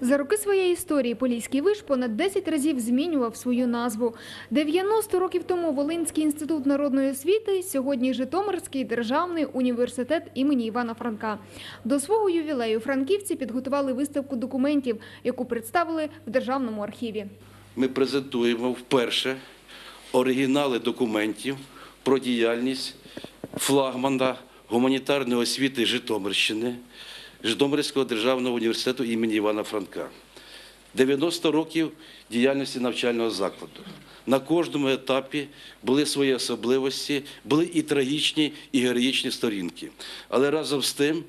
За роки своєї історії Поліський виш понад 10 разів змінював свою назву. 90 років тому Волинський інститут народної освіти, сьогодні Житомирський державний університет імені Івана Франка. До свого ювілею франківці підготували виставку документів, яку представили в державному архіві. ми презентуємо вперше оригінали документів про діяльність флагмана гуманітарної освіти Житомирщини, Житомирського державного університету імені Івана Франка. 90 років діяльності навчального закладу. На кожному етапі були свої особливості, були і трагічні, і героїчні сторінки. Але разом з тим,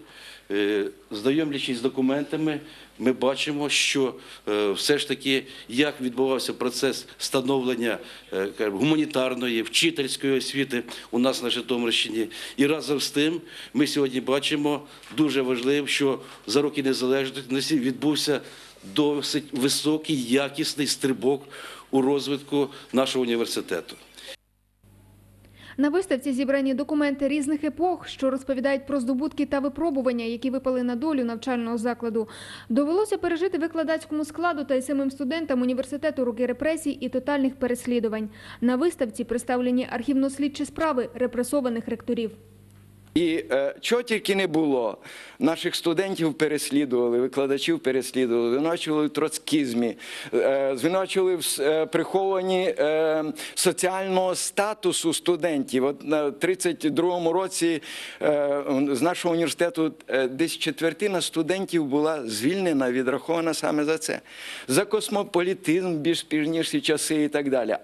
е, знайомлячись з документами, ми бачимо, що е, все ж таки, як відбувався процес становлення е, гуманітарної, вчительської освіти у нас на Житомирщині. І разом з тим ми сьогодні бачимо дуже важливо, що за роки незалежності відбувся досить високий, якісний стрибок у розвитку нашого університету. На виставці зібрані документи різних епох, що розповідають про здобутки та випробування, які випали на долю навчального закладу. Довелося пережити викладацькому складу та й самим студентам університету роки репресій і тотальних переслідувань. На виставці представлені архівно-слідчі справи репресованих ректорів. І е, чого тільки не було. Наших студентів переслідували, викладачів переслідували, звинувачували в троцкізмі, е, звинувачували в е, прихованні е, соціального статусу студентів. От на 32-му році е, з нашого університету е, десь четвертина студентів була звільнена, відрахована саме за це. За космополітизм, більш пізніші часи і так далі.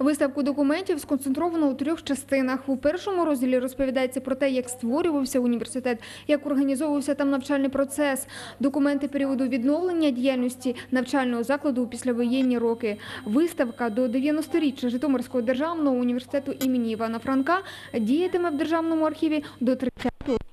Виставку документів сконцентровано у трьох частинах. У першому розділі розповідається про те, як створювався університет, як організовувався там навчальний процес, документи періоду відновлення діяльності навчального закладу у післявоєнні роки. Виставка до 90-річчя Житомирського державного університету імені Івана Франка діятиме в державному архіві до 30